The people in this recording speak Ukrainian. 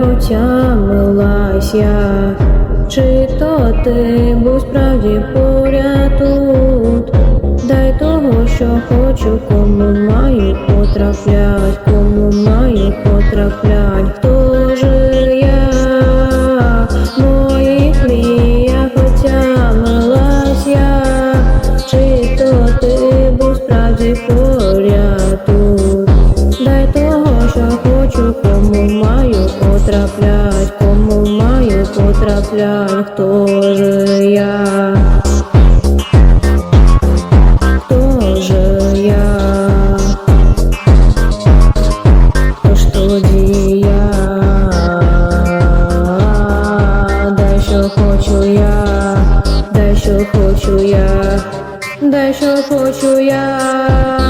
Отямилась я, чи то ти був справді поряд тут, дай того, що хочу, кому маю потраплять, кому маю потраплять, хто ж я, моїх мріях отямилась чи то ти був справді поряд потраплять, кому маю потраплять, хто ж я, хто ж я, хто ж тоді я, дай що хочу я, дай що хочу я, дай що хочу я.